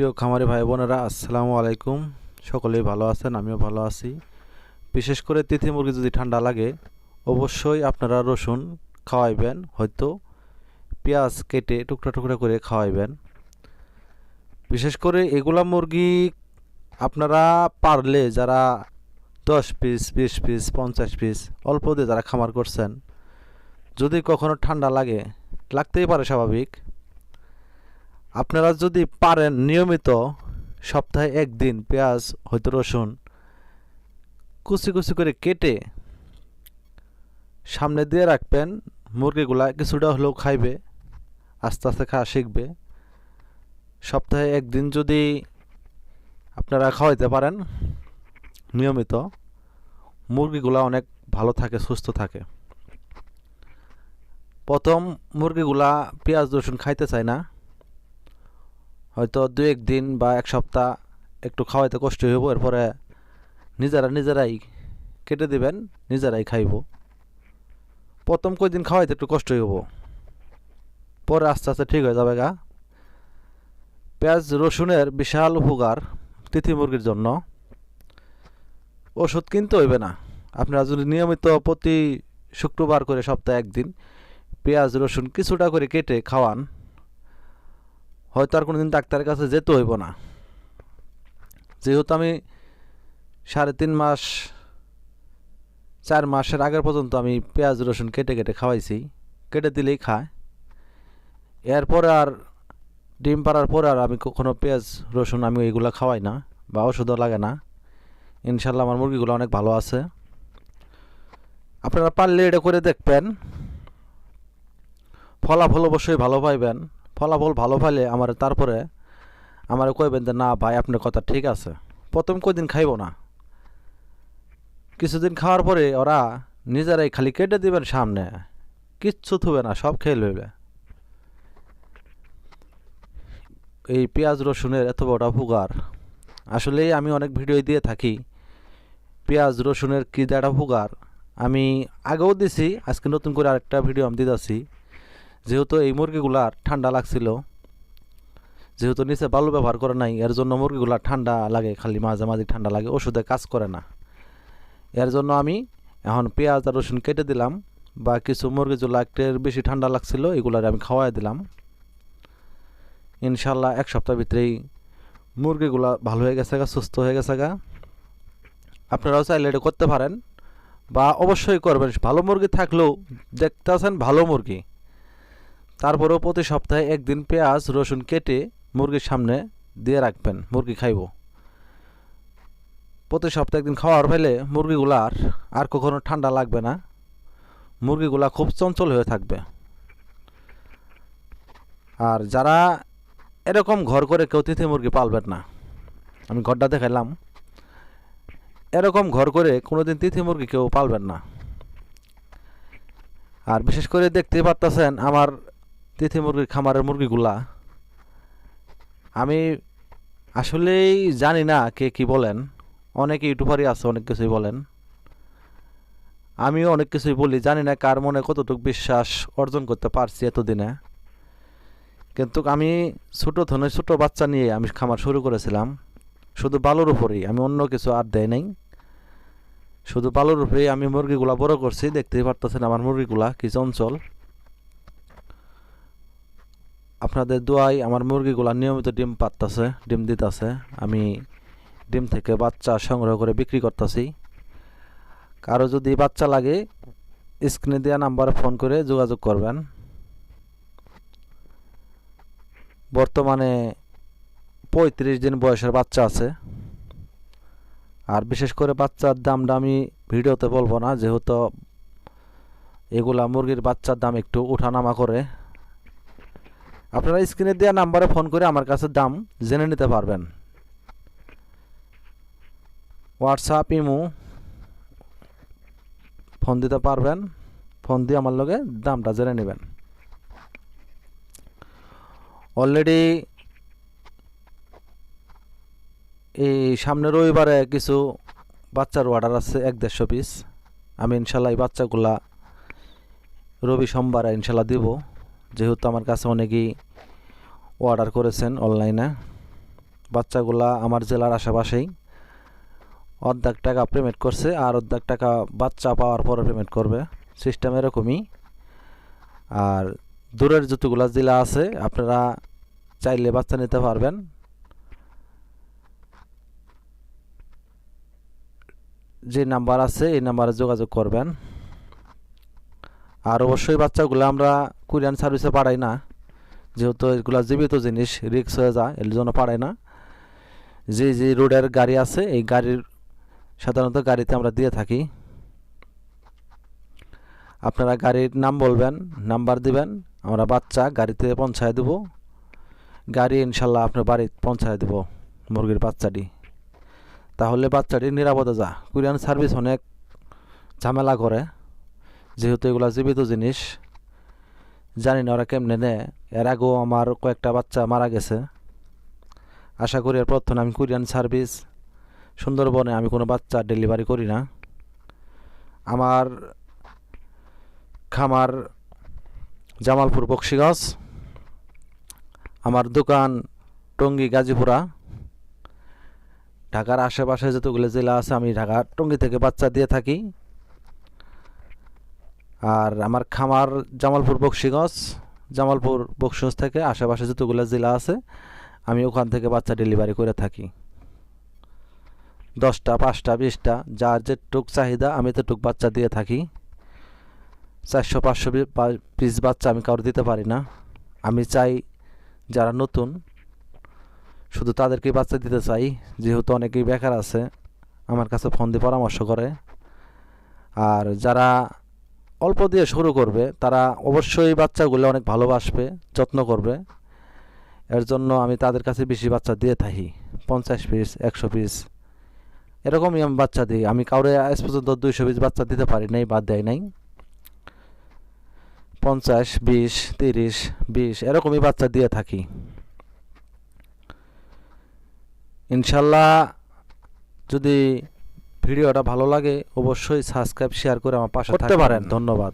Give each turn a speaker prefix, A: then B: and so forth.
A: প্রিয় খামারি ভাই বোনেরা আসসালামু আলাইকুম। সকলেই ভালো আছেন, আমিও ভালো আছি। বিশেষ করে তিথি মুরগি যদি ঠান্ডা লাগে, অবশ্যই আপনারা রসুন খাওয়াইবেন, হয়তো পেঁয়াজ কেটে টুকরা টুকরা করে খাওয়াইবেন। বিশেষ করে এগুলা মুরগি আপনারা পারলে যারা দশ পিস, বিশ পিস, পঞ্চাশ পিস, অল্প দিয়ে যারা খামার করছেন, যদি কখনো ঠান্ডা লাগে, লাগতেই পারে স্বাভাবিক। আপনারা যদি পারেন নিয়মিত সপ্তাহে একদিন পেঁয়াজ, হয়তো রসুন কুচি কুচি করে কেটে সামনে দিয়ে রাখবেন। মুরগিগুলা কিছুটা হলেও খাইবে, আস্তে আস্তে খাওয়া শিখবে। সপ্তাহে একদিন যদি আপনারা খাওয়াইতে পারেন নিয়মিত, মুরগিগুলা অনেক ভালো থাকে, সুস্থ থাকে। প্রথম মুরগিগুলা পেঁয়াজ, রসুন খাইতে চায় না। হয়তো দু একদিন বা এক সপ্তাহ একটু খাওয়াইতে কষ্ট হইব, এরপরে নিজেরা নিজেরাই কেটে দিবেন, নিজেরাই খাইব। প্রথম কয়দিন খাওয়াইতে একটু কষ্ট হইব। পরে আস্তে আস্তে ঠিক হয়ে যাবে গা। পেঁয়াজ, রসুনের বিশাল উপকার তিথি মুরগির জন্য। ওষুধ কিনতে হইবে না। আপনারা যদি নিয়মিত প্রতি শুক্রবার করে সপ্তাহে একদিন পেঁয়াজ, রসুন কিছুটা করে কেটে খাওয়ান হয়তো আর কোনোদিন ডাক্তারের কাছে যেতে হইব না। যেহেতু আমি সাড়ে তিন মাস, চার মাসের আগের পর্যন্ত আমি পেঁয়াজ, রসুন কেটে কেটে খাওয়াইছি। কেটে দিলেই খায়। এরপরে আর ডিম পাড়ার পরে আর আমি কখনো পেঁয়াজ, রসুন আমি এগুলো খাওয়াই না বা ওষুধও লাগে না। ইনশাল্লাহ আমার মুরগিগুলো অনেক ভালো আছে। আপনারা পারলে এটা করে দেখবেন। ফলাফল অবশ্যই ভালো পাইবেন। ফলাফল ভালো পাইলে আমার তারপরে আমার কইবেন যে, না ভাই, আপনার কথা ঠিক আছে। প্রথম কদিন খাইব না। কিছুদিন খাওয়ার পরে ওরা নিজেরাই খালি কেটে দিবেন সামনে। কিচ্ছু থুবে না, সব খেয়ে লইবে। এই পেঁয়াজ রসুনের এত বড় উপকার। আসলেই আমি অনেক ভিডিও দিয়ে থাকি, পেঁয়াজ রসুনের কী একটা উপকার। আমি আগেও দিছি, আজকে নতুন করে আরেকটা ভিডিও আমি দিতেছি। যেহেতু এই মুরগিগুলার ঠান্ডা লাগছিল, যেহেতু নিচে বালু ব্যবহার করে নাই, এর জন্য মুরগিগুলা ঠান্ডা লাগে, খালি মাঝে মাঝে ঠান্ডা লাগে, ওষুধে কাজ করে না। এর জন্য আমি এখন পেঁয়াজ আর রসুন কেটে দিলাম, বা কিছু মুরগি জোলা একটু বেশি ঠান্ডা লাগছিল, এগুলার আমি খাওয়াই দিলাম। ইনশাল্লাহ এক সপ্তাহ ভিতরেই মুরগিগুলা ভালো হয়ে গেছে গা, সুস্থ হয়ে গেছে গা। আপনারাও চাইলে এটা করতে পারেন, বা অবশ্যই করবেন। ভালো মুরগি থাকলেও দেখতে আছেন ভালো মুরগি। তারপরেও প্রতি সপ্তাহে একদিন পেঁয়াজ, রসুন কেটে মুরগির সামনে দিয়ে রাখবেন, মুরগি খাইব। প্রতি সপ্তাহে একদিন খাওয়ার ফেলে মুরগিগুলার আর কখনো ঠান্ডা লাগবে না। মুরগিগুলা খুব চঞ্চল হয়ে থাকবে। আর যারা এরকম ঘর করে কেউ তিথি মুরগি পালবেন না, আমি ঘরটা দেখাইলাম। এরকম ঘর করে কোনোদিন তিথি মুরগি কেউ পালবেন না। আর বিশেষ করে দেখতে পারতেছেন আমার তিথি মুরগির খামারের মুরগিগুলা। আমি আসলেই জানি না কে কি বলেন। অনেক ইউটিউবারই আছে, অনেক কিছুই বলেন। আমিও অনেক কিছুই বলি, জানি না কার মনে কতটুকু বিশ্বাস অর্জন করতে পারছি এতদিনে। কিন্তু আমি ছোটো ধরনের ছোটো বাচ্চা নিয়ে আমি খামার শুরু করেছিলাম। শুধু বালুর উপরেই, আমি অন্য কিছু আর দেয় নাই। শুধু বালুর উপরেই আমি মুরগিগুলা বড় করছি, দেখতেই পারতেছেন আমার মুরগিগুলা কি চঞ্চল। আপনাদের দোয়াই আমার মুরগিগুলা নিয়মিত ডিম পাততেছে, ডিম দিতেছে। আমি ডিম থেকে বাচ্চা সংগ্রহ করে বিক্রি করতেছি। কারও যদি বাচ্চা লাগে, স্ক্রিনে দেওয়া নাম্বারে ফোন করে যোগাযোগ করবেন। বর্তমানে পঁয়ত্রিশ দিন বয়সের বাচ্চা আছে। আর বিশেষ করে বাচ্চার দামটা আমি ভিডিওতে বলব না, যেহেতু এগুলা মুরগির বাচ্চার দাম একটু ওঠানামা করে। আপনারা স্ক্রিনে দেওয়া নাম্বারে ফোন করে আমার কাছে দাম জেনে নিতে পারবেন। হোয়াটসঅ্যাপ ইমো ফোন দিতে পারবেন। ফোন দিয়ে আমার লগে দামটা জেনে নেবেন। অলরেডি এই সামনে রবিবারে কিছু বাচ্চার অর্ডার আছে এক দেড়শো পিস আমি ইনশাল্লাহ এই বাচ্চাগুলা রবি সোমবারে ইনশাল্লাহ দিব। যেহেতু আমার কাছে অনেকেই অর্ডার করেছেন অনলাইনে বাচ্চাগুলা আমার জেলার আশেপাশেই অর্ধেক টাকা পেমেন্ট করছে আর অর্ধেক টাকা বাচ্চা পাওয়ার পরে পেমেন্ট করবে। সিস্টেম এরকমই। আর দূরের যতগুলা জেলা আছে, আপনারা চাইলে বাচ্চা নিতে পারবেন। যে নাম্বার আছে, এই নাম্বারে যোগাযোগ করবেন। আর অবশ্যই বাচ্চাগুলো আমরা কুরিয়ান সার্ভিসে পাঠাই না। যেহেতু এগুলো জীবিত জিনিস রিক্স হয়ে যায়, এর জন্য পাঠাই না। যে যে রোডের গাড়ি আছে, এই গাড়ির সাধারণত গাড়িতে আমরা দিয়ে থাকি। আপনারা গাড়ির নাম বলবেন, নাম্বার দিবেন, আমরা বাচ্চা গাড়িতে পৌঁছায় দেব। গাড়ি ইনশাল্লাহ আপনার বাড়ি পৌঁছায় দেব, মুরগির বাচ্চাটি। তাহলে বাচ্চাটি নিরাপদে যা। কুরিয়ান সার্ভিস অনেক ঝামেলা করে। যেহেতু এগুলো জীবিত জিনিস, জানি না ওরা কেমনে নেয়। এর আগেও আমার কয়েকটা বাচ্চা মারা গেছে। আশা করি এর প্রথমে আমি কুরিয়ান সার্ভিস, সুন্দরবনে আমি কোনো বাচ্চা ডেলিভারি করি না। আমার খামার জামালপুর বক্সিগঞ্জ আমার দোকান টঙ্গী গাজীপুরা। ঢাকার আশেপাশে যতগুলো জেলা আছে, আমি ঢাকা টঙ্গী থেকে বাচ্চা দিয়ে থাকি। আর আমার খামার জামালপুর বক্সিগঞ্জ জামালপুর বক্সিগঞ্জ থেকে আশেপাশে যতগুলো জেলা আছে, আমি ওখান থেকে বাচ্চা ডেলিভারি করে থাকি। দশটা, পাঁচটা, বিশটা, যার যেটুক চাহিদা, আমি ততটুক বাচ্চা দিয়ে থাকি। চারশো, পাঁচশো পিস বাচ্চা আমি কারও দিতে পারি না। আমি চাই যারা নতুন, শুধু তাদেরকেই বাচ্চা দিতে চাই। যেহেতু অনেকেই বেকার আছে, আমার কাছে ফোন দিয়ে পরামর্শ করে। আর যারা অল্প দিয়ে শুরু করবে, তারা অবশ্যই বাচ্চাগুলো অনেক ভালোবাসবে, যত্ন করবে। এর জন্য আমি তাদের কাছে বেশি বাচ্চা দিয়ে থাকি, পঞ্চাশ পিস একশো পিস এরকমই আমি বাচ্চা দিই। আমি কাউরে আজ পর্যন্ত দুইশো পিস বাচ্চা দিতে পারি নাই, বাদ দেয় নাই। পঞ্চাশ, বিশ, তিরিশ, বিশ, এরকমই বাচ্চা দিয়ে থাকি। ইনশাল্লাহ যদি ভিডিওটা ভালো লাগে অবশ্যই সাবস্ক্রাইব শেয়ার করে আমার পাশে থাকতে পারেন। ধন্যবাদ।